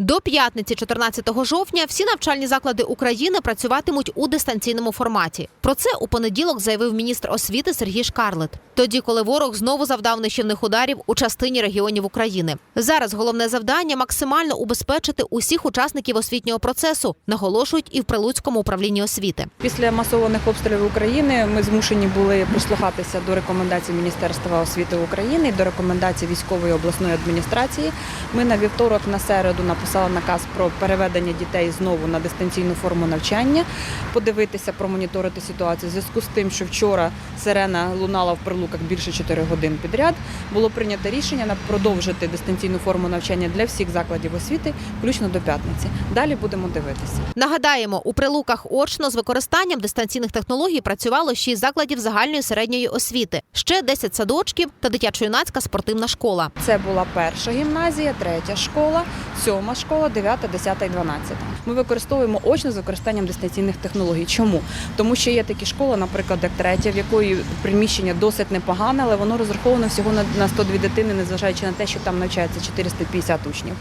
До п'ятниці, 14 жовтня, всі навчальні заклади України працюватимуть у дистанційному форматі. Про це у понеділок заявив міністр освіти Сергій Шкарлет. Тоді, коли ворог знову завдав нищівних ударів у частині регіонів України. Зараз головне завдання максимально убезпечити усіх учасників освітнього процесу, наголошують і в Прилуцькому управлінні освіти. Після масованих обстрілів України ми змушені були прислухатися до рекомендацій Міністерства освіти України до рекомендацій військової обласної адміністрації. Ми на вівторок на середу написали наказ про переведення дітей знову на дистанційну форму навчання, подивитися, промоніторити ситуацію. В зв'язку з тим, що вчора сирена лунала в прилуках більше 4 годин підряд, було прийнято рішення на продовжити дистанційну форму навчання для всіх закладів освіти, включно до п'ятниці. Далі будемо дивитися. Нагадаємо, у прилуках очно з використанням дистанційних технологій працювало 6 закладів загальної середньої освіти, ще 10 садочків та дитячо-юнацька спортивна школа. Це була перша гімназія, третя школа, сьома школа, дев'ята, десята і дванадцята. Ми використовуємо очно з використанням дистанційних технологій. Чому? Тому що є такі школи, наприклад, як третя, в якої приміщення досить непогане, але воно розраховано всього на 102 дитини, незважаючи на те, що там навчається 450 учнів.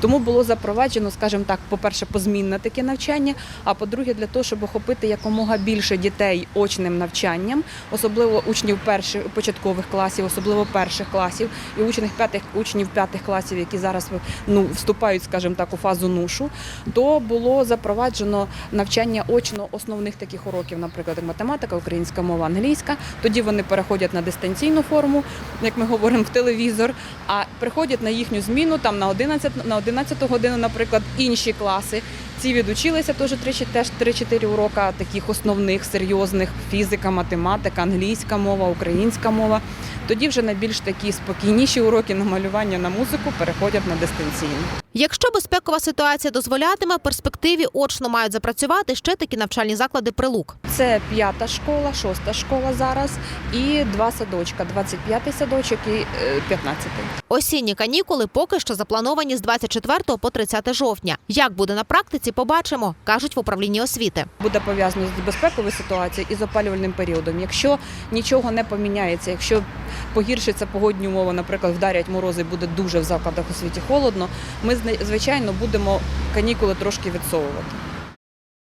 Тому було запроваджено, скажімо так, по-перше, позмінне таке навчання, а по-друге, для того, щоб охопити якомога більше дітей очним навчанням, особливо учнів перших початкових класів, особливо перших класів, і учнів п'ятих учнів п'ятих класів, які зараз ну вступають, скажімо так, у фазу нушу, то було запроваджено навчання очно основних таких уроків, наприклад, математика, українська мова, англійська. Тоді вони переходять на дистанційну форму, як ми говоримо, в телевізор, а приходять на їхню зміну там на 11, на 11 годину, наприклад, інші класи. Ці відучилися теж 3, теж 3-4 урока таких основних, серйозних фізика, математика, англійська мова, українська мова. Тоді вже на більш такі спокійніші уроки на малювання на музику переходять на дистанційну. Якщо безпекова ситуація дозволятиме, перспективі очно мають запрацювати ще такі навчальні заклади прилук. Це п'ята школа, шоста школа зараз і два садочка: 25-й садочок і е, 15-й. Осінні канікули поки що заплановані з 24 по 30 жовтня. Як буде на практиці, побачимо, кажуть в управлінні освіти. буде пов'язано з безпековою ситуацією і з опалювальним періодом. Якщо нічого не поміняється, якщо погіршиться погодні умови, наприклад, вдарять морози, буде дуже в закладах освіті холодно, ми звичайно будемо канікули трошки відсовувати.